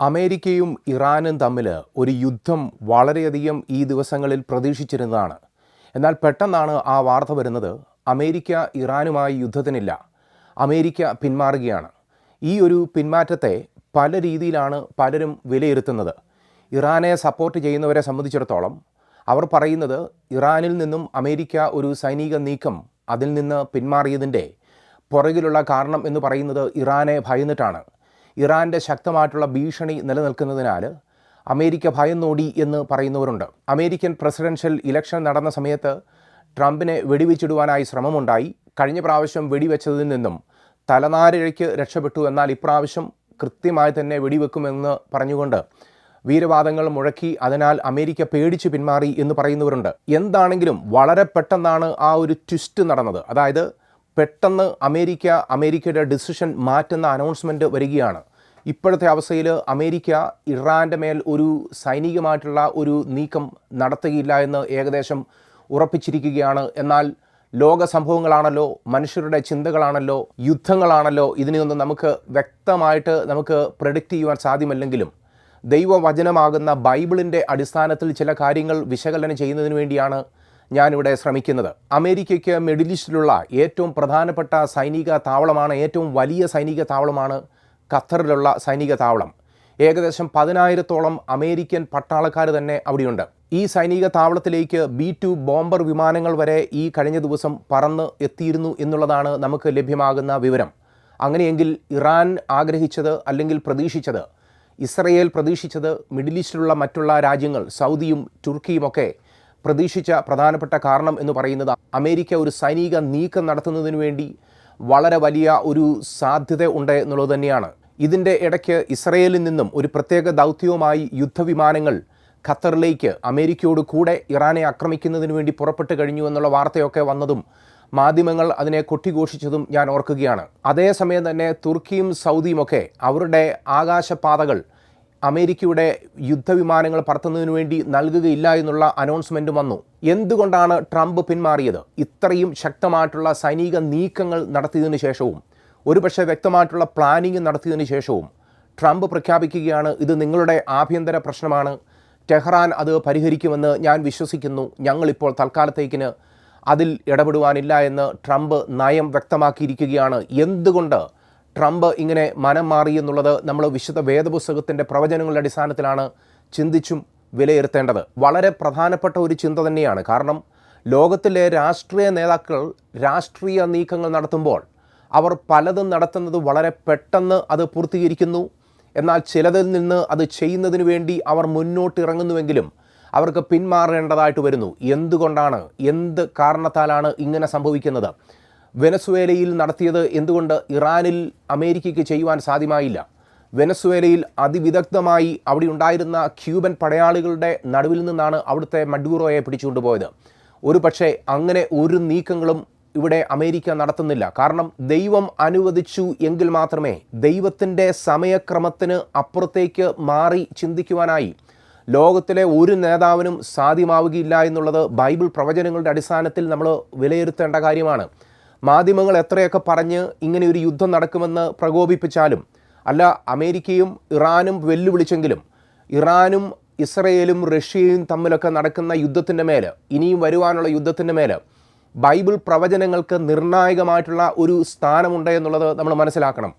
അമേരിക്കയും ഇറാനും തമ്മിൽ ഒരു യുദ്ധം വളരെയധികം ഈ ദിവസങ്ങളിൽ പ്രതീക്ഷിച്ചിരുന്നതാണ്. എന്നാൽ പെട്ടെന്നാണ് ആ വാർത്ത വരുന്നത് അമേരിക്ക ഇറാനുമായി യുദ്ധത്തിനില്ല. അമേരിക്ക പിന്മാറുകയാണ്. ഈ ഒരു പിന്മാറ്റത്തെ പല രീതിയിലാണ് പലരും വിലയിരുത്തുന്നത്. ഇറാനെ സപ്പോർട്ട് ചെയ്യുന്നവരെ സംബന്ധിച്ചിടത്തോളം അവർ പറയുന്നത് ഇറാനിൽ നിന്നും അമേരിക്ക ഒരു സൈനിക നീക്കം അതിൽ നിന്ന് പിന്മാറിയതിന്റെ പുറകിലുള്ള കാരണം എന്ന് പറയുന്നത് ഇറാനെ ഭയന്നിട്ടാണ്. ഇറാന്റെ ശക്തമായിട്ടുള്ള ഭീഷണി നിലനിൽക്കുന്നതിനാൽ അമേരിക്ക ഭയം നോടി എന്ന് പറയുന്നവരുണ്ട്. അമേരിക്കൻ പ്രസിഡൻഷ്യൽ ഇലക്ഷൻ നടന്ന സമയത്ത് ട്രംപിനെ വെടിവെച്ചിടുവാനായി ശ്രമമുണ്ടായി. കഴിഞ്ഞ പ്രാവശ്യം വെടിവെച്ചതിൽ നിന്നും തലനാരിഴയ്ക്ക് രക്ഷപ്പെട്ടു എന്നാൽ ഇപ്രാവശ്യം കൃത്യമായി തന്നെ വെടിവെക്കുമെന്ന് പറഞ്ഞുകൊണ്ട് വീരവാദങ്ങൾ മുഴക്കി അതിനാൽ അമേരിക്ക പേടിച്ച് പിന്മാറി എന്ന് പറയുന്നവരുണ്ട്. എന്താണെങ്കിലും വളരെ പെട്ടെന്നാണ് ആ ഒരു ട്വിസ്റ്റ് നടന്നത്. അതായത് പെട്ടെന്ന് അമേരിക്ക അമേരിക്കയുടെ ഡിസിഷൻ മാറ്റുന്ന അനൗൺസ്മെന്റ് വരികയാണ്. ഇപ്പോഴത്തെ അവസ്ഥയിൽ അമേരിക്ക ഇറാന്റെ മേൽ ഒരു സൈനികമായിട്ടുള്ള ഒരു നീക്കം നടത്തുകയില്ല എന്ന് ഏകദേശം ഉറപ്പിച്ചിരിക്കുകയാണ്. എന്നാൽ ലോക സംഭവങ്ങളാണല്ലോ മനുഷ്യരുടെ ചിന്തകളാണല്ലോ യുദ്ധങ്ങളാണല്ലോ ഇതിനെയൊന്നും നമുക്ക് വ്യക്തമായിട്ട് നമുക്ക് പ്രഡിക്റ്റ് ചെയ്യുവാൻ സാധ്യമല്ലെങ്കിലും ദൈവവചനമാകുന്ന ബൈബിളിന്റെ അടിസ്ഥാനത്തിൽ ചില കാര്യങ്ങൾ വിശകലനം ചെയ്യുന്നതിന് വേണ്ടിയാണ് ഞാനിവിടെ ശ്രമിക്കുന്നത്. അമേരിക്കയ്ക്ക് മിഡിൽ ഈസ്റ്റിലുള്ള ഏറ്റവും പ്രധാനപ്പെട്ട സൈനിക താവളമാണ് ഏറ്റവും വലിയ സൈനിക താവളമാണ് ഖത്തറിലുള്ള സൈനിക താവളം. ഏകദേശം പതിനായിരത്തോളം അമേരിക്കൻ പട്ടാളക്കാർ തന്നെ അവിടെയുണ്ട്. ഈ സൈനിക താവളത്തിലേക്ക് ബി ടു ബോംബർ വിമാനങ്ങൾ വരെ ഈ കഴിഞ്ഞ ദിവസം പറന്ന് എത്തിയിരുന്നു എന്നുള്ളതാണ് നമുക്ക് ലഭ്യമാകുന്ന വിവരം. അങ്ങനെയെങ്കിൽ ഇറാൻ ആഗ്രഹിച്ചത് അല്ലെങ്കിൽ പ്രതീക്ഷിച്ചത് ഇസ്രയേൽ പ്രതീക്ഷിച്ചത് മിഡിൽ ഈസ്റ്റിലുള്ള മറ്റുള്ള രാജ്യങ്ങൾ സൗദിയും തുർക്കിയുമൊക്കെ പ്രതീക്ഷിച്ച പ്രധാനപ്പെട്ട കാരണം എന്ന് പറയുന്നത് അമേരിക്ക ഒരു സൈനിക നീക്കം നടത്തുന്നതിന് വേണ്ടി വളരെ വലിയ ഒരു സാധ്യത ഉണ്ട് എന്നുള്ളത് തന്നെയാണ്. ഇതിന്റെ ഇടയ്ക്ക് ഇസ്രയേലിൽ നിന്നും ഒരു പ്രത്യേക ദൗത്യവുമായി യുദ്ധവിമാനങ്ങൾ ഖത്തറിലേക്ക് അമേരിക്കയോട് കൂടെ ഇറാനെ ആക്രമിക്കുന്നതിന് വേണ്ടി പുറപ്പെട്ടു കഴിഞ്ഞു എന്നുള്ള വാർത്തയൊക്കെ വന്നതും മാധ്യമങ്ങൾ അതിനെ കൊട്ടിഘോഷിച്ചതും ഞാൻ ഓർക്കുകയാണ്. അതേസമയം തന്നെ തുർക്കിയും സൗദിയുമൊക്കെ അവരുടെ ആകാശപാതകൾ അമേരിക്കയുടെ യുദ്ധവിമാനങ്ങൾ പറത്തുന്നതിന് വേണ്ടി നൽകുകയില്ല എന്നുള്ള അനൗൺസ്മെന്റ് വന്നു. എന്തുകൊണ്ടാണ് ട്രംപ് പിന്മാറിയത്? ഇത്രയും ശക്തമായിട്ടുള്ള സൈനിക നീക്കങ്ങൾ നടത്തിയതിനു ശേഷവും ഒരുപക്ഷെ വ്യക്തമായിട്ടുള്ള പ്ലാനിങ് നടത്തിയതിനു ശേഷവും ട്രംപ് പ്രഖ്യാപിക്കുകയാണ് ഇത് നിങ്ങളുടെ ആഭ്യന്തര പ്രശ്നമാണ്. ടെഹ്റാൻ അത് പരിഹരിക്കുമെന്ന് ഞാൻ വിശ്വസിക്കുന്നു. ഞങ്ങളിപ്പോൾ തൽക്കാലത്തേക്കിന് അതിൽ ഇടപെടുവാനില്ല എന്ന് ട്രംപ് നയം വ്യക്തമാക്കിയിരിക്കുകയാണ്. എന്തുകൊണ്ട് ട്രംപ് ഇങ്ങനെ മനം മാറി എന്നുള്ളത് നമ്മൾ വിശുദ്ധ വേദപുസ്തകത്തിന്റെ പ്രവചനങ്ങളുടെ അടിസ്ഥാനത്തിലാണ് ചിന്തിച്ചും വിലയിരുത്തേണ്ടത്. വളരെ പ്രധാനപ്പെട്ട ഒരു ചിന്ത തന്നെയാണ്. കാരണം ലോകത്തിലെ രാഷ്ട്രീയ നേതാക്കൾ രാഷ്ട്രീയ നീക്കങ്ങൾ നടത്തുമ്പോൾ അവർ പലതും നടത്തുന്നത് വളരെ പെട്ടെന്ന് അത് പൂർത്തീകരിക്കുന്നു. എന്നാൽ ചിലതിൽ നിന്ന് അത് ചെയ്യുന്നതിന് വേണ്ടി അവർ മുന്നോട്ടിറങ്ങുന്നുവെങ്കിലും അവർക്ക് പിന്മാറേണ്ടതായിട്ട് വരുന്നു. എന്തുകൊണ്ടാണ്? എന്ത് കാരണത്താലാണ് ഇങ്ങനെ സംഭവിക്കുന്നത്? വെനസ്വേലയിൽ നടത്തിയത് എന്തുകൊണ്ട് ഇറാനിൽ അമേരിക്കയ്ക്ക് ചെയ്യുവാൻ സാധ്യമായില്ല? വെനസ്വേലയിൽ അതിവിദഗ്ധമായി അവിടെ ഉണ്ടായിരുന്ന ക്യൂബൻ പടയാളികളുടെ നടുവിൽ നിന്നാണ് അവിടുത്തെ മഡ്യൂറോയെ പിടിച്ചുകൊണ്ടുപോയത്. ഒരു പക്ഷേ അങ്ങനെ ഒരു നീക്കങ്ങളും ഇവിടെ അമേരിക്ക നടത്തുന്നില്ല. കാരണം ദൈവം അനുവദിച്ചു എങ്കിൽ മാത്രമേ ദൈവത്തിന്റെ സമയക്രമത്തിന് അപ്പുറത്തേക്ക് മാറി ചിന്തിക്കുവാനായി. ലോകത്തിലെ ഒരു നേതാവിനും സാധ്യമാവുകയില്ല എന്നുള്ളത് ബൈബിൾ പ്രവചനങ്ങളുടെ അടിസ്ഥാനത്തിൽ നമ്മൾ വിലയിരുത്തേണ്ട കാര്യമാണ്. മാധ്യമങ്ങൾ എത്രയൊക്കെ പറഞ്ഞ് ഇങ്ങനെ ഒരു യുദ്ധം നടക്കുമെന്ന് പ്രകോപിപ്പിച്ചാലും അല്ല അമേരിക്കയും ഇറാനും വെല്ലുവിളിച്ചെങ്കിലും ഇറാനും ഇസ്രയേലും റഷ്യയും തമ്മിലൊക്കെ നടക്കുന്ന യുദ്ധത്തിന്റെ മേൽ ഇനിയും വരുവാനുള്ള യുദ്ധത്തിന്റെ മേൽ ബൈബിൾ പ്രവചനങ്ങൾക്ക് നിർണായകമായിട്ടുള്ള ഒരു സ്ഥാനമുണ്ട് എന്നുള്ളത് നമ്മൾ മനസ്സിലാക്കണം.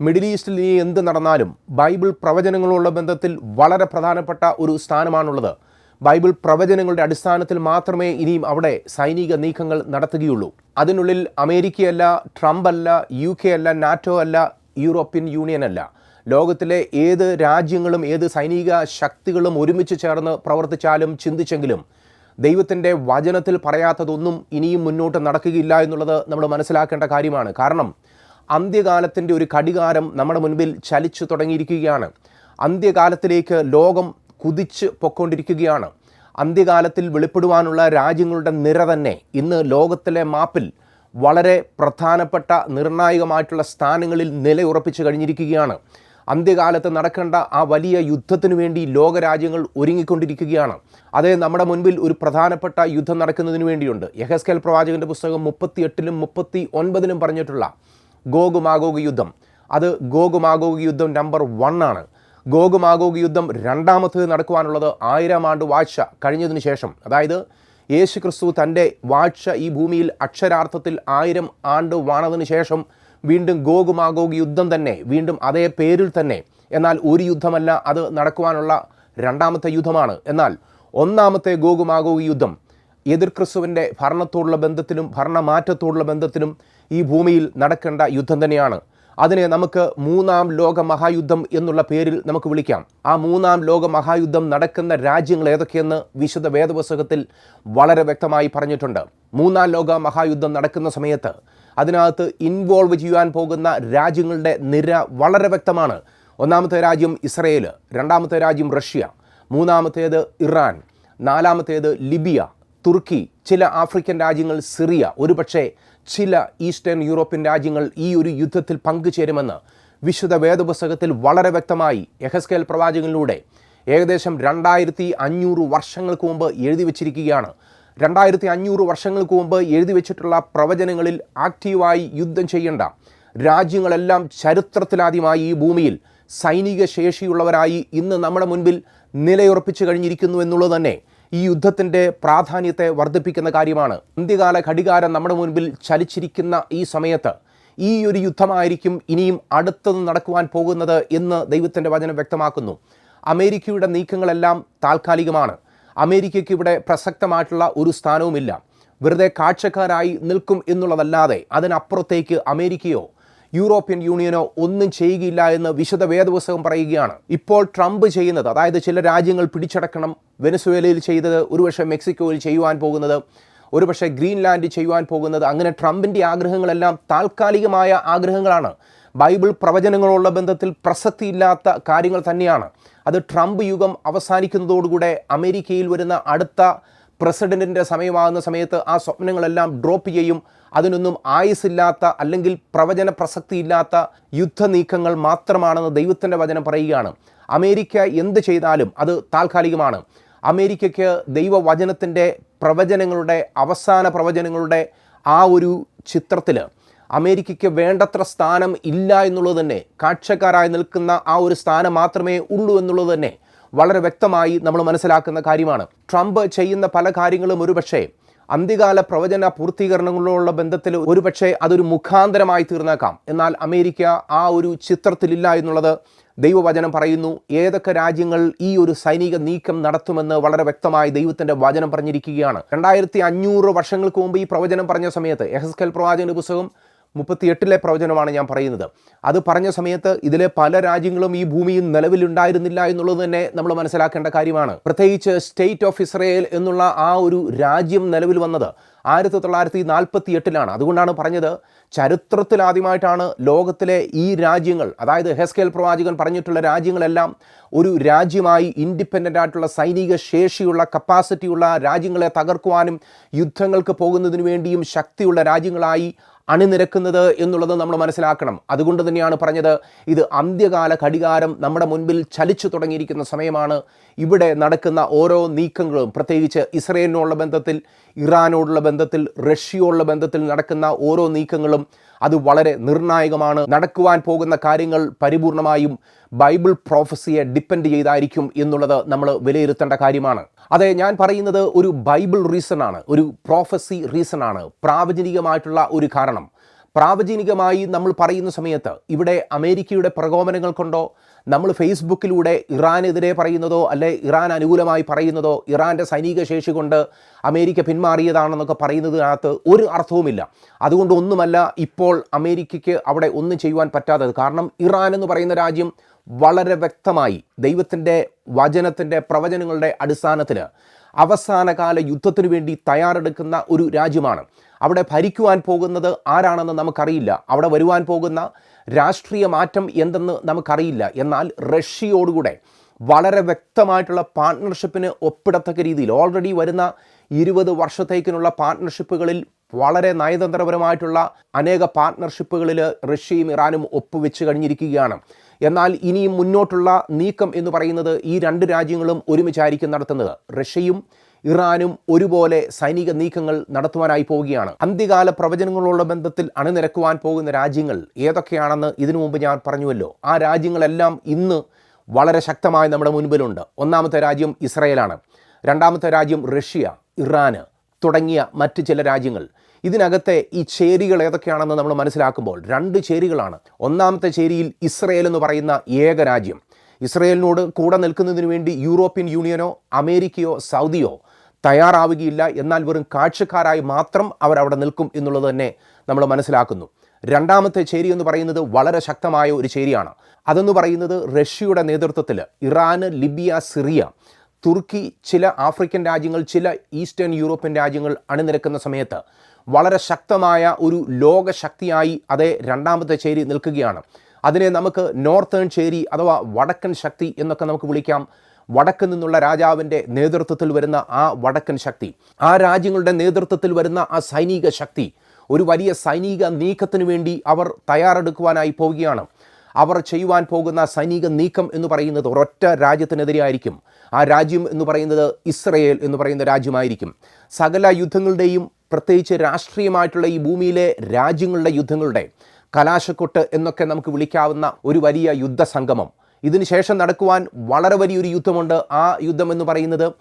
മിഡിൽ ഈസ്റ്റിൽ ഇനി എന്ത് നടന്നാലും ബൈബിൾ പ്രവചനങ്ങളുള്ള ബന്ധത്തിൽ വളരെ പ്രധാനപ്പെട്ട ഒരു സ്ഥാനമാണുള്ളത്. ബൈബിൾ പ്രവചനങ്ങളുടെ അടിസ്ഥാനത്തിൽ മാത്രമേ ഇനിയും അവിടെ സൈനിക നീക്കങ്ങൾ നടത്തുകയുള്ളൂ. അതിനുള്ളിൽ അമേരിക്കയല്ല ട്രംപ് അല്ല യു കെ അല്ല നാറ്റോ അല്ല യൂറോപ്യൻ യൂണിയൻ അല്ല. ലോകത്തിലെ ഏത് രാജ്യങ്ങളും ഏത് സൈനിക ശക്തികളും ഒരുമിച്ച് ചേർന്ന് പ്രവർത്തിച്ചാലും ചിന്തിച്ചെങ്കിലും ദൈവത്തിന്റെ വചനത്തിൽ പറയാത്തതൊന്നും ഇനിയും മുന്നോട്ട് നടക്കുകയില്ല എന്നുള്ളത് നമ്മൾ മനസ്സിലാക്കേണ്ട കാര്യമാണ്. കാരണം അന്ത്യകാലത്തിന്റെ ഒരു കടികാരം നമ്മുടെ മുൻപിൽ ചലിച്ചു തുടങ്ങിയിരിക്കുകയാണ്. അന്ത്യകാലത്തിലേക്ക് ലോകം കുതിച്ച് പൊക്കൊണ്ടിരിക്കുകയാണ് അന്ത്യകാലത്തിൽ വെളിപ്പെടുവാനുള്ള രാജ്യങ്ങളുടെ നിര തന്നെ ഇന്ന് ലോകത്തിലെ മാപ്പിൽ വളരെ പ്രധാനപ്പെട്ട നിർണായകമായിട്ടുള്ള സ്ഥാനങ്ങളിൽ നിലയുറപ്പിച്ചു കഴിഞ്ഞിരിക്കുകയാണ്. അന്ത്യകാലത്ത് നടക്കേണ്ട ആ വലിയ യുദ്ധത്തിനു വേണ്ടി ലോകരാജ്യങ്ങൾ ഒരുങ്ങിക്കൊണ്ടിരിക്കുകയാണ്. അതേ നമ്മുടെ മുൻപിൽ ഒരു പ്രധാനപ്പെട്ട യുദ്ധം നടക്കുന്നതിന് വേണ്ടിയുണ്ട്. യഹസ്കേൽ പ്രവാചകന്റെ പുസ്തകം മുപ്പത്തി എട്ടിലും മുപ്പത്തി ഒൻപതിലും പറഞ്ഞിട്ടുള്ള ഗോഗ് മാഗോഗ് യുദ്ധം അത് ഗോഗ് മാഗോഗ് യുദ്ധം നമ്പർ വൺ ആണ്. ഗോഗ് മാഗോഗ് യുദ്ധം രണ്ടാമത്തേത് നടക്കുവാനുള്ളത് ആയിരം ആണ്ട് വാഴ്ച കഴിഞ്ഞതിന് ശേഷം. അതായത് യേശു ക്രിസ്തു തന്റെ വാഴ്ച ഈ ഭൂമിയിൽ അക്ഷരാർത്ഥത്തിൽ ആയിരം ആണ്ട് വാണതിന് ശേഷം വീണ്ടും ഗോഗ് മാഗോഗ് യുദ്ധം തന്നെ വീണ്ടും അതേ പേരിൽ തന്നെ. എന്നാൽ ഒരു യുദ്ധമല്ല അത് നടക്കുവാനുള്ള രണ്ടാമത്തെ യുദ്ധമാണ്. എന്നാൽ ഒന്നാമത്തെ ഗോഗ് മാഗോഗ് യുദ്ധം എതിർ ക്രിസ്തുവിന്റെ ഭരണത്തോടുള്ള ബന്ധത്തിലും ഭരണമാറ്റത്തോടുള്ള ബന്ധത്തിലും ഈ ഭൂമിയിൽ നടക്കേണ്ട യുദ്ധം തന്നെയാണ്. അതിനെ നമുക്ക് മൂന്നാം ലോക മഹായുദ്ധം എന്നുള്ള പേരിൽ നമുക്ക് വിളിക്കാം. ആ മൂന്നാം ലോക മഹായുദ്ധം നടക്കുന്ന രാജ്യങ്ങൾ ഏതൊക്കെയെന്ന് വിശുദ്ധ വേദപുസ്തകത്തിൽ വളരെ വ്യക്തമായി പറഞ്ഞിട്ടുണ്ട്. മൂന്നാം ലോക മഹായുദ്ധം നടക്കുന്ന സമയത്ത് അതിനകത്ത് ഇൻവോൾവ് ചെയ്യാൻ പോകുന്ന രാജ്യങ്ങളുടെ നിര വളരെ വ്യക്തമാണ്. ഒന്നാമത്തെ രാജ്യം ഇസ്രയേൽ രണ്ടാമത്തെ രാജ്യം റഷ്യ മൂന്നാമത്തേത് ഇറാൻ നാലാമത്തേത് ലിബിയ തുർക്കി ചില ആഫ്രിക്കൻ രാജ്യങ്ങൾ സിറിയ ഒരുപക്ഷെ ചില ഈസ്റ്റേൺ യൂറോപ്യൻ രാജ്യങ്ങൾ ഈ ഒരു യുദ്ധത്തിൽ പങ്കുചേരുമെന്ന് വിശുദ്ധ വേദപുസ്തകത്തിൽ വളരെ വ്യക്തമായി എഹസ്കേൽ പ്രവാചകനിലൂടെ ഏകദേശം രണ്ടായിരത്തി അഞ്ഞൂറ് വർഷങ്ങൾക്ക് മുമ്പ് എഴുതി വച്ചിരിക്കുകയാണ്. രണ്ടായിരത്തി അഞ്ഞൂറ് വർഷങ്ങൾക്ക് മുമ്പ് എഴുതി വെച്ചിട്ടുള്ള പ്രവചനങ്ങളിൽ ആക്റ്റീവായി യുദ്ധം ചെയ്യേണ്ട രാജ്യങ്ങളെല്ലാം ചരിത്രത്തിലാദ്യമായി ഈ ഭൂമിയിൽ സൈനിക ശേഷിയുള്ളവരായി ഇന്ന് നമ്മുടെ മുൻപിൽ നിലയുറപ്പിച്ചു കഴിഞ്ഞിരിക്കുന്നു എന്നുള്ളത് തന്നെ ഈ യുദ്ധത്തിന്റെ പ്രാധാന്യത്തെ വർദ്ധിപ്പിക്കുന്ന കാര്യമാണ്. അന്ത്യകാല ഘടികാരം നമ്മുടെ മുൻപിൽ ചലിച്ചിരിക്കുന്ന ഈ സമയത്ത് ഈ ഒരു യുദ്ധമായിരിക്കും ഇനിയും അടുത്തത് നടക്കുവാൻ പോകുന്നത് എന്ന് ദൈവത്തിന്റെ വചനം വ്യക്തമാക്കുന്നു. അമേരിക്കയുടെ നീക്കങ്ങളെല്ലാം താൽക്കാലികമാണ്. അമേരിക്കയ്ക്ക് ഇവിടെ പ്രസക്തമായിട്ടുള്ള ഒരു സ്ഥാനവുമില്ല. വെറുതെ കാഴ്ചക്കാരായി നിൽക്കും എന്നുള്ളതല്ലാതെ അതിനപ്പുറത്തേക്ക് അമേരിക്കയോ യൂറോപ്യൻ യൂണിയനോ ഒന്നും ചെയ്യുകയില്ല എന്ന് വിശദ വേദപുസ്തകം പറയുകയാണ്. ഇപ്പോൾ ട്രംപ് ചെയ്യുന്നത് അതായത് ചില രാജ്യങ്ങൾ പിടിച്ചടക്കണം വെനസ്വേലയിൽ ചെയ്തത് ഒരുപക്ഷെ മെക്സിക്കോയിൽ ചെയ്യുവാൻ പോകുന്നത് ഒരുപക്ഷെ ഗ്രീൻലാൻഡ് ചെയ്യുവാൻ പോകുന്നത് അങ്ങനെ ട്രംപിന്റെ ആഗ്രഹങ്ങളെല്ലാം താൽക്കാലികമായ ആഗ്രഹങ്ങളാണ്. ബൈബിൾ പ്രവചനങ്ങളുള്ള ബന്ധത്തിൽ പ്രസക്തിയില്ലാത്ത കാര്യങ്ങൾ തന്നെയാണ്. അത് ട്രംപ് യുഗം അവസാനിക്കുന്നതോടുകൂടെ അമേരിക്കയിൽ വരുന്ന അടുത്ത പ്രസിഡന്റിന്റെ സമയമാകുന്ന സമയത്ത് ആ സ്വപ്നങ്ങളെല്ലാം ഡ്രോപ്പ് ചെയ്യും. അതിനൊന്നും ആയുസില്ലാത്ത അല്ലെങ്കിൽ പ്രവചന പ്രസക്തിയില്ലാത്ത യുദ്ധനീക്കങ്ങൾ മാത്രമാണെന്ന് ദൈവത്തിന്റെ വചനം പറയുകയാണ്. അമേരിക്ക എന്ത് ചെയ്താലും അത് താൽക്കാലികമാണ്. അമേരിക്കയ്ക്ക് ദൈവവചനത്തിന്റെ പ്രവചനങ്ങളുടെ അവസാന പ്രവചനങ്ങളുടെ ആ ഒരു ചിത്രത്തിൽ അമേരിക്കയ്ക്ക് വേണ്ടത്ര സ്ഥാനം ഇല്ല എന്നുള്ളത് തന്നെ കാഴ്ചക്കാരായി നിൽക്കുന്ന ആ ഒരു സ്ഥാനം മാത്രമേ ഉള്ളൂ എന്നുള്ളത് തന്നെ. വളരെ വ്യക്തമായി നമ്മൾ മനസ്സിലാക്കുന്ന കാര്യമാണ്. ട്രംപ് ചെയ്യുന്ന പല കാര്യങ്ങളും ഒരുപക്ഷേ അന്ത്യകാല പ്രവചന പൂർത്തീകരണങ്ങളോടുള്ള ബന്ധത്തിൽ ഒരുപക്ഷെ അതൊരു മുഖാന്തരമായി തീർന്നേക്കാം. എന്നാൽ അമേരിക്ക ആ ഒരു ചിത്രത്തിലില്ല എന്നുള്ളത് ദൈവവചനം പറയുന്നു. ഏതൊക്കെ രാജ്യങ്ങൾ ഈ ഒരു സൈനിക നീക്കം നടത്തുമെന്ന് വളരെ വ്യക്തമായി ദൈവത്തിന്റെ വചനം പറഞ്ഞിരിക്കുകയാണ്. രണ്ടായിരത്തി അഞ്ഞൂറ് വർഷങ്ങൾക്ക് മുമ്പ് ഈ പ്രവചനം പറഞ്ഞ സമയത്ത് എഹസ്കൽ പ്രവാചകന്റെ പുസ്തകം മുപ്പത്തിയെട്ടിലെ പ്രവചനമാണ് ഞാൻ പറയുന്നത്. അത് പറഞ്ഞ സമയത്ത് ഇതിലെ പല രാജ്യങ്ങളും ഈ ഭൂമിയിൽ നിലവിലുണ്ടായിരുന്നില്ല എന്നുള്ളത് തന്നെ നമ്മൾ മനസ്സിലാക്കേണ്ട കാര്യമാണ്. പ്രത്യേകിച്ച് സ്റ്റേറ്റ് ഓഫ് ഇസ്രയേൽ എന്നുള്ള ആ ഒരു രാജ്യം നിലവിൽ വന്നത് ആയിരത്തി തൊള്ളായിരത്തി നാൽപ്പത്തി എട്ടിലാണ് അതുകൊണ്ടാണ് പറഞ്ഞത് ചരിത്രത്തിൽ ആദ്യമായിട്ടാണ് ലോകത്തിലെ ഈ രാജ്യങ്ങൾ അതായത് ഹെസ്കേൽ പ്രവാചകൻ പറഞ്ഞിട്ടുള്ള രാജ്യങ്ങളെല്ലാം ഒരു രാജ്യമായി ഇൻഡിപെൻഡന്റ് ആയിട്ടുള്ള സൈനിക ശേഷിയുള്ള കപ്പാസിറ്റിയുള്ള രാജ്യങ്ങളെ തകർക്കുവാനും യുദ്ധങ്ങൾക്ക് പോകുന്നതിനു വേണ്ടിയും ശക്തിയുള്ള രാജ്യങ്ങളായി അണിനിരക്കുന്നത് എന്നുള്ളത് നമ്മൾ മനസ്സിലാക്കണം. അതുകൊണ്ട് തന്നെയാണ് പറഞ്ഞത് ഇത് അന്ത്യകാല ഘടികാരം നമ്മുടെ മുൻപിൽ ചലിച്ചു തുടങ്ങിയിരിക്കുന്ന സമയമാണ്. ഇവിടെ നടക്കുന്ന ഓരോ നീക്കങ്ങളും പ്രത്യേകിച്ച് ഇസ്രയേലിനുള്ള ബന്ധത്തിൽ ഇറാനോടുള്ള ബന്ധത്തിൽ റഷ്യയോടുള്ള ബന്ധത്തിൽ നടക്കുന്ന ഓരോ നീക്കങ്ങളും അത് വളരെ നിർണായകമാണ്. നടക്കുവാൻ പോകുന്ന കാര്യങ്ങൾ പരിപൂർണമായും ബൈബിൾ പ്രോഫസിയെ ഡിപ്പെൻഡ് ചെയ്തായിരിക്കും എന്നുള്ളത് നമ്മൾ വിലയിരുത്തേണ്ട കാര്യമാണ്. അതെ ഞാൻ പറയുന്നത് ഒരു ബൈബിൾ റീസൺ ആണ് ഒരു പ്രോഫസി റീസൺ ആണ് പ്രാവചനികമായിട്ടുള്ള ഒരു കാരണം. പ്രാവചനികമായി നമ്മൾ പറയുന്ന സമയത്ത് ഇവിടെ അമേരിക്കയുടെ പ്രകോപനങ്ങൾ കൊണ്ടോ നമ്മൾ ഫേസ്ബുക്കിലൂടെ ഇറാനെതിരെ പറയുന്നതോ അല്ലെ ഇറാൻ അനുകൂലമായി പറയുന്നതോ ഇറാന്റെ സൈനിക ശേഷി കൊണ്ട് അമേരിക്ക പിന്മാറിയതാണെന്നൊക്കെ പറയുന്നതിനകത്ത് ഒരു അർത്ഥവുമില്ല. അതുകൊണ്ട് ഒന്നുമല്ല ഇപ്പോൾ അമേരിക്കയ്ക്ക് അവിടെ ഒന്നും ചെയ്യുവാൻ പറ്റാത്തത്. കാരണം ഇറാൻ എന്ന് പറയുന്ന രാജ്യം വളരെ വ്യക്തമായി ദൈവത്തിന്റെ വചനത്തിന്റെ പ്രവചനങ്ങളുടെ അടിസ്ഥാനത്തിൽ അവസാനകാല യുദ്ധത്തിനു വേണ്ടി തയ്യാറെടുക്കുന്ന ഒരു രാജ്യമാണ്. അവിടെ ഭരിക്കുവാൻ പോകുന്നത് ആരാണെന്ന് നമുക്കറിയില്ല. അവിടെ വരുവാൻ പോകുന്ന രാഷ്ട്രീയ മാറ്റം എന്തെന്ന് നമുക്കറിയില്ല. എന്നാൽ റഷ്യയോടുകൂടെ വളരെ വ്യക്തമായിട്ടുള്ള പാർട്ട്ണർഷിപ്പിന് ഒപ്പിടത്തക്ക രീതിയിൽ ഓൾറെഡി വരുന്ന ഇരുപത് വർഷത്തേക്കിനുള്ള പാർട്ട്ണർഷിപ്പുകളിൽ വളരെ നയതന്ത്രപരമായിട്ടുള്ള അനേക പാർട്ട്ണർഷിപ്പുകളിൽ റഷ്യയും ഇറാനും ഒപ്പുവെച്ച് കഴിഞ്ഞിരിക്കുകയാണ്. എന്നാൽ ഇനിയും മുന്നോട്ടുള്ള നീക്കം എന്ന് പറയുന്നത് ഈ രണ്ട് രാജ്യങ്ങളും ഒരുമിച്ചായിരിക്കും നടത്തുന്നത്. റഷ്യയും ഇറാനും ഒരുപോലെ സൈനിക നീക്കങ്ങൾ നടത്തുവാനായി പോവുകയാണ്. അന്ത്യകാല പ്രവചനങ്ങളുള്ള ബന്ധത്തിൽ അണിനിരക്കുവാൻ പോകുന്ന രാജ്യങ്ങൾ ഏതൊക്കെയാണെന്ന് ഇതിനു മുമ്പ് ഞാൻ പറഞ്ഞുവല്ലോ. ആ രാജ്യങ്ങളെല്ലാം ഇന്ന് വളരെ ശക്തമായി നമ്മുടെ മുൻപിലുണ്ട്. ഒന്നാമത്തെ രാജ്യം ഇസ്രയേലാണ്. രണ്ടാമത്തെ രാജ്യം റഷ്യ ഇറാന് തുടങ്ങിയ മറ്റ് ചില രാജ്യങ്ങൾ. ഇതിനകത്തെ ഈ ചേരികൾ ഏതൊക്കെയാണെന്ന് നമ്മൾ മനസ്സിലാക്കുമ്പോൾ രണ്ട് ചേരികളാണ്. ഒന്നാമത്തെ ചേരിയിൽ ഇസ്രയേൽ എന്ന് പറയുന്ന ഏക രാജ്യം. ഇസ്രയേലിനോട് കൂടെ നിൽക്കുന്നതിന് വേണ്ടി യൂറോപ്യൻ യൂണിയനോ അമേരിക്കയോ സൗദിയോ തയ്യാറാവുകയില്ല. എന്നാൽ വെറും കാഴ്ചക്കാരായി മാത്രം അവർ അവിടെ നിൽക്കും എന്നുള്ളത് തന്നെ നമ്മൾ മനസ്സിലാക്കുന്നു. രണ്ടാമത്തെ ചേരി എന്ന് പറയുന്നത് വളരെ ശക്തമായ ഒരു ചേരിയാണ്. അതെന്ന് പറയുന്നത് റഷ്യയുടെ നേതൃത്വത്തിൽ ഇറാന് ലിബിയ സിറിയ തുർക്കി ചില ആഫ്രിക്കൻ രാജ്യങ്ങൾ ചില ഈസ്റ്റേൺ യൂറോപ്യൻ രാജ്യങ്ങൾ അണിനിരക്കുന്ന സമയത്ത് വളരെ ശക്തമായ ഒരു ലോകശക്തിയായി അതേ രണ്ടാമത്തെ ചേരി നിൽക്കുകയാണ്. അതിനെ നമുക്ക് നോർത്തേൺ ചേരി അഥവാ വടക്കൻ ശക്തി എന്നൊക്കെ നമുക്ക് വിളിക്കാം. വടക്ക് നിന്നുള്ള രാജാവിന്റെ നേതൃത്വത്തിൽ വരുന്ന ആ വടക്കൻ ശക്തി ആ രാജ്യങ്ങളുടെ നേതൃത്വത്തിൽ വരുന്ന ആ സൈനിക ശക്തി ഒരു വലിയ സൈനിക നീക്കത്തിനു വേണ്ടി അവർ തയ്യാറെടുക്കുവാനായി പോവുകയാണ്. അവർ ചെയ്യുവാൻ പോകുന്ന സൈനിക നീക്കം എന്ന് പറയുന്നത് ഒരൊറ്റ രാജ്യത്തിനെതിരെയായിരിക്കും. ആ രാജ്യം എന്ന് പറയുന്നത് ഇസ്രയേൽ എന്ന് പറയുന്ന രാജ്യമായിരിക്കും. സകല യുദ്ധങ്ങളുടെയും പ്രത്യേകിച്ച് രാഷ്ട്രീയമായിട്ടുള്ള ഈ ഭൂമിയിലെ രാജ്യങ്ങളുടെ യുദ്ധങ്ങളുടെ കലാശക്കൊട്ട് എന്നൊക്കെ നമുക്ക് വിളിക്കാവുന്ന ഒരു വലിയ യുദ്ധസംഗമം. ഇതിനുശേഷം നടക്കുവാൻ വളരെ വലിയൊരു യുദ്ധമുണ്ട്. ആ യുദ്ധം എന്ന് പറയുന്നത്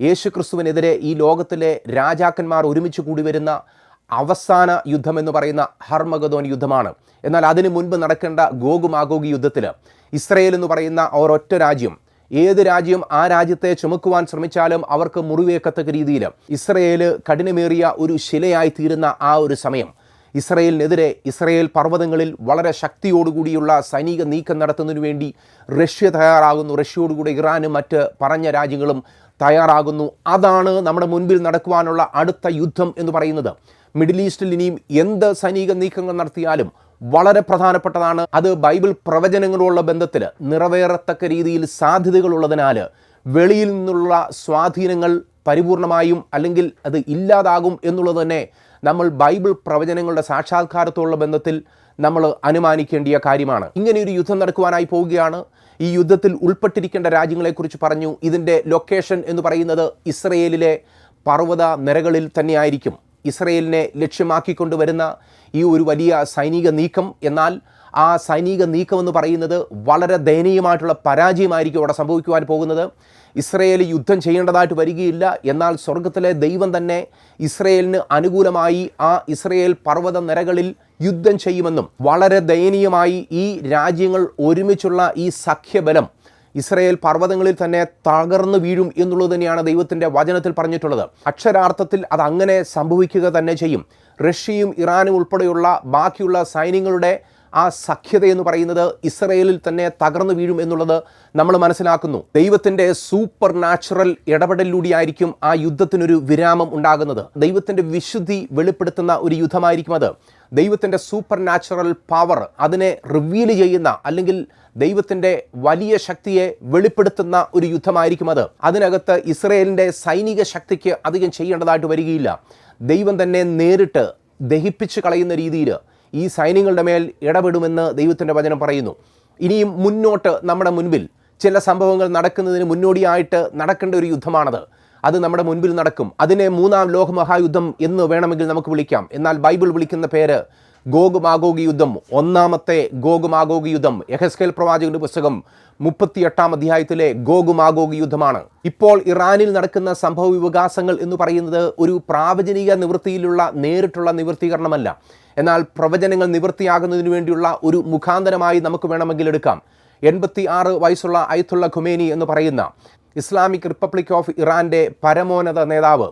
യേശു ക്രിസ്തുവിനെതിരെ ഈ ലോകത്തിലെ രാജാക്കന്മാർ ഒരുമിച്ച് കൂടി വരുന്ന അവസാന യുദ്ധം എന്ന് പറയുന്ന ഹർമഗതോൻ യുദ്ധമാണ്. എന്നാൽ അതിനു മുൻപ് നടക്കേണ്ട ഗോഗുമാഗോഗി യുദ്ധത്തിൽ ഇസ്രയേൽ എന്ന് പറയുന്ന ഒരൊറ്റ രാജ്യം. ഏത് രാജ്യം ആ രാജ്യത്തെ ചുമക്കുവാൻ ശ്രമിച്ചാലും അവർക്ക് മുറിവേക്കത്തക്ക രീതിയിൽ ഇസ്രയേൽ കഠിനമേറിയ ഒരു ശിലയായി തീരുന്ന ആ ഒരു സമയം. ഇസ്രയേലിനെതിരെ ഇസ്രയേൽ പർവതങ്ങളിൽ വളരെ ശക്തിയോടുകൂടിയുള്ള സൈനിക നീക്കം നടത്തുന്നതിനു വേണ്ടി റഷ്യ തയ്യാറാകുന്നു. റഷ്യയോടുകൂടി ഇറാനും മറ്റ് പറഞ്ഞ രാജ്യങ്ങളും തയ്യാറാകുന്നു. അതാണ് നമ്മുടെ മുൻപിൽ നടക്കുവാനുള്ള അടുത്ത യുദ്ധം എന്ന് പറയുന്നത്. മിഡിൽ ഈസ്റ്റിൽ ഇനിയും എന്ത് സൈനിക നീക്കങ്ങൾ നടത്തിയാലും വളരെ പ്രധാനപ്പെട്ടതാണ്. അത് ബൈബിൾ പ്രവചനങ്ങളുള്ള ബന്ധത്തിൽ നിറവേറത്തക്ക രീതിയിൽ സാധ്യതകളുള്ളതിനാൽ വെളിയിൽ നിന്നുള്ള സ്വാധീനങ്ങൾ പരിപൂർണമായും അല്ലെങ്കിൽ അത് ഇല്ലാതാകും എന്നുള്ളത് തന്നെ നമ്മൾ ബൈബിൾ പ്രവചനങ്ങളുടെ സാക്ഷാത്കാരത്തോടുള്ള ബന്ധത്തിൽ നമ്മൾ അനുമാനിക്കേണ്ടിയ കാര്യമാണ്. ഇങ്ങനെ ഒരു യുദ്ധം നടക്കുവാനായി പോവുകയാണ്. ഈ യുദ്ധത്തിൽ ഉൾപ്പെട്ടിരിക്കേണ്ട രാജ്യങ്ങളെക്കുറിച്ച് പറഞ്ഞു. ഇതിന്റെ ലൊക്കേഷൻ എന്ന് പറയുന്നത് ഇസ്രയേലിലെ പർവത നിരകളിൽ തന്നെയായിരിക്കും. ഇസ്രയേലിനെ ലക്ഷ്യമാക്കിക്കൊണ്ട് വരുന്ന ഈ ഒരു വലിയ സൈനിക നീക്കം. എന്നാൽ ആ സൈനിക നീക്കം എന്ന് പറയുന്നത് വളരെ ദയനീയമായിട്ടുള്ള പരാജയമായിരിക്കും അവിടെ സംഭവിക്കുവാൻ പോകുന്നത്. ഇസ്രയേൽ യുദ്ധം ചെയ്യേണ്ടതായിട്ട് വരികയില്ല. എന്നാൽ സ്വർഗത്തിലെ ദൈവം തന്നെ ഇസ്രയേലിന് അനുകൂലമായി ആ ഇസ്രയേൽ പർവത നിരകളിൽ യുദ്ധം ചെയ്യുമെന്നും വളരെ ദയനീയമായി ഈ രാജ്യങ്ങൾ ഒരുമിച്ചുള്ള ഈ സഖ്യബലം ഇസ്രയേൽ പർവതങ്ങളിൽ തന്നെ തകർന്നു വീഴും എന്നുള്ളത് തന്നെയാണ് ദൈവത്തിന്റെ വചനത്തിൽ പറഞ്ഞിട്ടുള്ളത്. അക്ഷരാർത്ഥത്തിൽ അത് അങ്ങനെ സംഭവിക്കുക തന്നെ ചെയ്യും. റഷ്യയും ഇറാനും ഉൾപ്പെടെയുള്ള ബാക്കിയുള്ള സൈന്യങ്ങളുടെ ആ സഖ്യത എന്ന് പറയുന്നത് ഇസ്രയേലിൽ തന്നെ തകർന്നു വീഴും എന്നുള്ളത് നമ്മൾ മനസ്സിലാക്കുന്നു. ദൈവത്തിന്റെ സൂപ്പർ നാച്ചുറൽ ഇടപെടലിലൂടെയായിരിക്കും ആ യുദ്ധത്തിനൊരു വിരാമം ഉണ്ടാകുന്നത്. ദൈവത്തിന്റെ വിശുദ്ധി വെളിപ്പെടുത്തുന്ന ഒരു യുദ്ധമായിരിക്കും അത്. ദൈവത്തിന്റെ സൂപ്പർ നാച്ചുറൽ പവർ അതിനെ റിവീൽ ചെയ്യുന്ന അല്ലെങ്കിൽ ദൈവത്തിന്റെ വലിയ ശക്തിയെ വെളിപ്പെടുത്തുന്ന ഒരു യുദ്ധമായിരിക്കും അത്. അതിനകത്ത് ഇസ്രയേലിന്റെ സൈനിക ശക്തിക്ക് അധികം ചെയ്യേണ്ടതായിട്ട് വരികയില്ല. ദൈവം തന്നെ നേരിട്ട് ദഹിപ്പിച്ച് കളയുന്ന രീതിയിൽ ഈ സൈന്യങ്ങളുടെ മേൽ ഇടപെടുമെന്ന് ദൈവത്തിന്റെ വചനം പറയുന്നു. ഇനിയും മുന്നോട്ട് നമ്മുടെ മുൻപിൽ ചില സംഭവങ്ങൾ നടക്കുന്നതിന് മുന്നോടിയായിട്ട് നടക്കേണ്ട ഒരു യുദ്ധമാണത്. അത് നമ്മുടെ മുൻപിൽ നടക്കും. അതിനെ മൂന്നാം ലോകമഹായുദ്ധം എന്ന് വേണമെങ്കിൽ നമുക്ക് വിളിക്കാം. എന്നാൽ ബൈബിൾ വിളിക്കുന്ന പേര് ഗോഗ് മാഗോഗി യുദ്ധം ഒന്നാമത്തെ ഗോഗ് മാഗോഗി യുദ്ധം യഹസ്കേൽ പ്രവാചകന്റെ പുസ്തകം മുപ്പത്തിയെട്ടാം അധ്യായത്തിലെ ഗോഗ് മാഗോഗി യുദ്ധമാണ് ഇപ്പോൾ ഇറാനിൽ നടക്കുന്ന സംഭവ വികാസങ്ങൾ എന്ന് പറയുന്നത് ഒരു പ്രാവചനിക നിവൃത്തിയിലുള്ള നേരിട്ടുള്ള നിവൃത്തീകരണമല്ല. എന്നാൽ പ്രവചനങ്ങൾ നിവൃത്തിയാകുന്നതിന് വേണ്ടിയുള്ള ഒരു മുഖാന്തരമായി നമുക്ക് വേണമെങ്കിൽ എടുക്കാം. എൺപത്തി ആറ് വയസ്സുള്ള അയത്തുള്ള ഖുമേനി എന്ന് പറയുന്ന ഇസ്ലാമിക് റിപ്പബ്ലിക് ഓഫ് ഇറാന്റെ പരമോന്നത നേതാവ്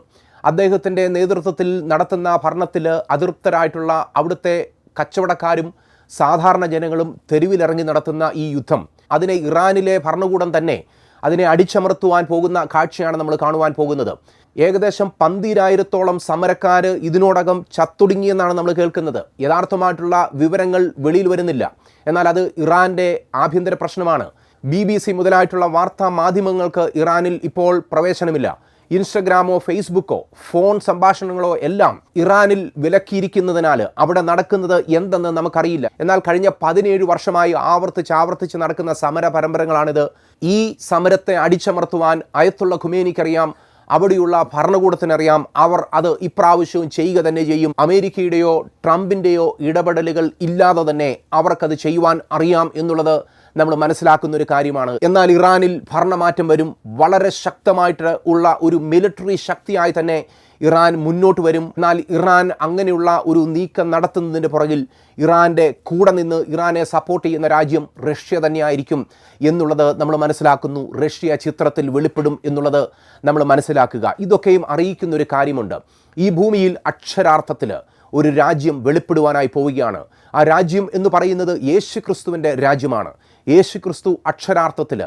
അദ്ദേഹത്തിന്റെ നേതൃത്വത്തിൽ നടത്തുന്ന ഭരണത്തിൽ അതൃപ്തരായിട്ടുള്ള അവിടുത്തെ കച്ചവടക്കാരും സാധാരണ ജനങ്ങളും തെരുവിലിറങ്ങി നടത്തുന്ന ഈ യുദ്ധം അതിനെ ഇറാനിലെ ഭരണകൂടം തന്നെ അതിനെ അടിച്ചമർത്തുവാൻ പോകുന്ന കാഴ്ചയാണ് നമ്മൾ കാണുവാൻ പോകുന്നത്. ഏകദേശം പന്തിരായിരത്തോളം സമരക്കാർ ഇതിനോടകം ചത്തൊടുങ്ങിയെന്നാണ് നമ്മൾ കേൾക്കുന്നത്. യഥാർത്ഥമായിട്ടുള്ള വിവരങ്ങൾ വെളിയിൽ വരുന്നില്ല. എന്നാൽ അത് ഇറാന്റെ ആഭ്യന്തര പ്രശ്നമാണ്. ബി ബി സി മുതലായിട്ടുള്ള വാർത്താ മാധ്യമങ്ങൾക്ക് ഇറാനിൽ ഇപ്പോൾ പ്രവേശനമില്ല. ഇൻസ്റ്റഗ്രാമോ ഫേസ്ബുക്കോ ഫോൺ സംഭാഷണങ്ങളോ എല്ലാം ഇറാനിൽ വിലക്കിയിരിക്കുന്നതിനാൽ അവിടെ നടക്കുന്നത് എന്തെന്ന് നമുക്കറിയില്ല. എന്നാൽ കഴിഞ്ഞ പതിനേഴ് വർഷമായി ആവർത്തിച്ച് ആവർത്തിച്ച് നടക്കുന്ന സമര പരമ്പരകളാണിത് ഈ സമരത്തെ അടിച്ചമർത്തുവാൻ അയത്തുള്ള ഖുമേനിക്കറിയാം അവിടെയുള്ള ഭരണകൂടത്തിനറിയാം അവർ അത് ഇപ്രാവശ്യവും ചെയ്യുക തന്നെ ചെയ്യും. അമേരിക്കയുടെയോ ട്രംപിന്റെയോ ഇടപെടലുകൾ ഇല്ലാതെ തന്നെ അവർക്കത് ചെയ്യുവാൻ അറിയാം എന്നുള്ളത് നമ്മൾ മനസ്സിലാക്കുന്ന ഒരു കാര്യമാണ്. എന്നാൽ ഇറാനിൽ ഭരണമാറ്റം വരും. വളരെ ശക്തമായിട്ട് ഉള്ള ഒരു മിലിറ്ററി ശക്തിയായി തന്നെ ഇറാൻ മുന്നോട്ട് വരും. എന്നാൽ ഇറാൻ അങ്ങനെയുള്ള ഒരു നീക്കം നടത്തുന്നതിന്റെ പുറകിൽ ഇറാന്റെ കൂടെ നിന്ന് ഇറാനെ സപ്പോർട്ട് ചെയ്യുന്ന രാജ്യം റഷ്യ തന്നെയായിരിക്കും എന്നുള്ളത് നമ്മൾ മനസ്സിലാക്കുന്നു. റഷ്യ ചിത്രത്തിൽ വെളിപ്പെടും എന്നുള്ളത് നമ്മൾ മനസ്സിലാക്കുക. ഇതൊക്കെയും അറിയിക്കുന്ന ഒരു കാര്യമുണ്ട്. ഈ ഭൂമിയിൽ അക്ഷരാർത്ഥത്തിൽ ഒരു രാജ്യം വെളിപ്പെടുവാനായി പോവുകയാണ്. ആ രാജ്യം എന്ന് പറയുന്നത് യേശു ക്രിസ്തുവിന്റെ രാജ്യമാണ്. യേശു ക്രിസ്തു അക്ഷരാർത്ഥത്തിൽ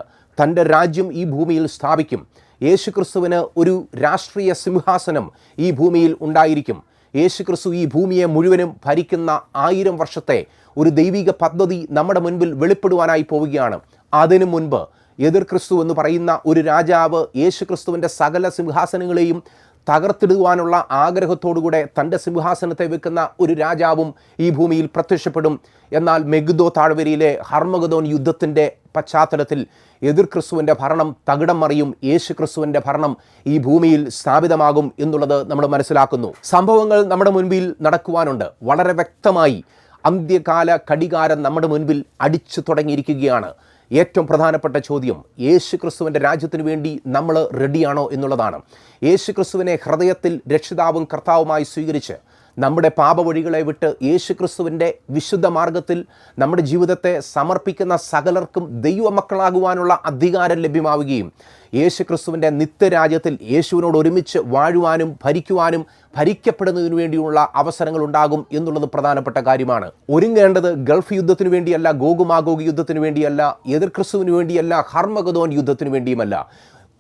തന്റെ രാജ്യം ഈ ഭൂമിയിൽ സ്ഥാപിക്കും. യേശു ക്രിസ്തുവിന് ഒരു രാഷ്ട്രീയ സിംഹാസനം ഈ ഭൂമിയിൽ ഉണ്ടായിരിക്കും. യേശു ക്രിസ്തു ഈ ഭൂമിയെ മുഴുവനും ഭരിക്കുന്ന ആയിരം വർഷത്തെ ഒരു ദൈവിക പദ്ധതി നമ്മുടെ മുൻപിൽ വെളിപ്പെടുവാനായി പോവുകയാണ്. അതിനു മുൻപ് എതിർ ക്രിസ്തു എന്ന് പറയുന്ന ഒരു രാജാവ് യേശു ക്രിസ്തുവിന്റെ സകല സിംഹാസനങ്ങളെയും തകർത്തിടുവാനുള്ള ആഗ്രഹത്തോടുകൂടെ തന്റെ സിംഹാസനത്തെ വെക്കുന്ന ഒരു രാജാവും ഈ ഭൂമിയിൽ പ്രത്യക്ഷപ്പെടും. എന്നാൽ മെഗുദോ താഴ്വരയിലെ ഹർമഗദോൻ യുദ്ധത്തിന്റെ പശ്ചാത്തലത്തിൽ എതിർ ക്രിസ്തുവിന്റെ ഭരണം തകിടം മറിയും യേശു ക്രിസ്തുവിന്റെ ഭരണം ഈ ഭൂമിയിൽ സ്ഥാപിതമാകും എന്നുള്ളത് നമ്മൾ മനസ്സിലാക്കുന്നു. സംഭവങ്ങൾ നമ്മുടെ മുൻപിൽ നടക്കുവാനുണ്ട്. വളരെ വ്യക്തമായി അന്ത്യകാല കടികാരം നമ്മുടെ മുൻപിൽ അടിച്ചു തുടങ്ങിയിരിക്കുകയാണ്. ഏറ്റവും പ്രധാനപ്പെട്ട ചോദ്യം യേശു ക്രിസ്തുവിന്റെ രാജ്യത്തിന് വേണ്ടി നമ്മൾ റെഡിയാണോ എന്നുള്ളതാണ്. യേശു ക്രിസ്തുവിനെ ഹൃദയത്തിൽ രക്ഷിതാവും കർത്താവുമായി സ്വീകരിച്ച് നമ്മുടെ പാപവഴികളെ വിട്ട് യേശു ക്രിസ്തുവിന്റെ വിശുദ്ധ മാർഗത്തിൽ നമ്മുടെ ജീവിതത്തെ സമർപ്പിക്കുന്ന സകലർക്കും ദൈവമക്കളാകുവാനുള്ള അധികാരം ലഭ്യമാവുകയും യേശു ക്രിസ്തുവിന്റെ നിത്യരാജ്യത്തിൽ യേശുവിനോട് ഒരുമിച്ച് വാഴുവാനും ഭരിക്കുവാനും ഭരിക്കപ്പെടുന്നതിനു വേണ്ടിയുള്ള അവസരങ്ങൾ ഉണ്ടാകും എന്നുള്ളത് പ്രധാനപ്പെട്ട കാര്യമാണ്. ഒരുങ്ങേണ്ടത് ഗൾഫ് യുദ്ധത്തിനു വേണ്ടിയല്ല ഗോകുമാഗോഗ് യുദ്ധത്തിനു വേണ്ടിയല്ല എതിർ ക്രിസ്തുവിന് വേണ്ടിയല്ല ഹർമഗതോൻ യുദ്ധത്തിനു വേണ്ടിയുമല്ല.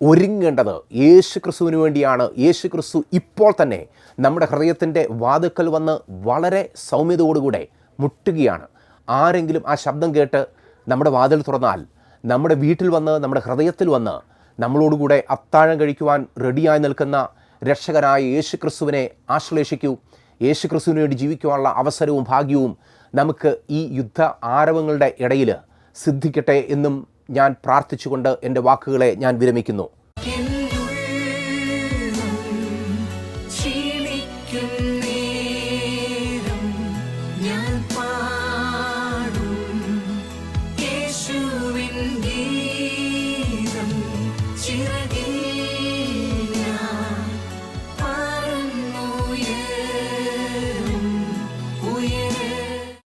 ഒരുങ്ങേണ്ടത് യേശു ക്രിസ്തുവിന് വേണ്ടിയാണ്. യേശു ക്രിസ്തു ഇപ്പോൾ തന്നെ നമ്മുടെ ഹൃദയത്തിന്റെ വാതുക്കൽ വന്ന് വളരെ സൗമ്യതയോടുകൂടെ മുട്ടുകയാണ്. ആരെങ്കിലും ആ ശബ്ദം കേട്ട് നമ്മുടെ വാതിൽ തുറന്നാൽ നമ്മുടെ വീട്ടിൽ വന്ന് നമ്മുടെ ഹൃദയത്തിൽ വന്ന് നമ്മളോടുകൂടെ അത്താഴം കഴിക്കുവാൻ റെഡിയായി നിൽക്കുന്ന രക്ഷകനായ യേശു ക്രിസ്തുവിനെ ആശ്ലേഷിക്കൂ. യേശു ക്രിസ്തുവിന് വേണ്ടി ജീവിക്കുവാനുള്ള അവസരവും ഭാഗ്യവും നമുക്ക് ഈ യുദ്ധ ആരവങ്ങളുടെ ഇടയിൽ സിദ്ധിക്കട്ടെ എന്നും ഞാൻ പ്രാർത്ഥിച്ചുകൊണ്ട് എന്റെ വാക്കുകളെ ഞാൻ വിരമിക്കുന്നു.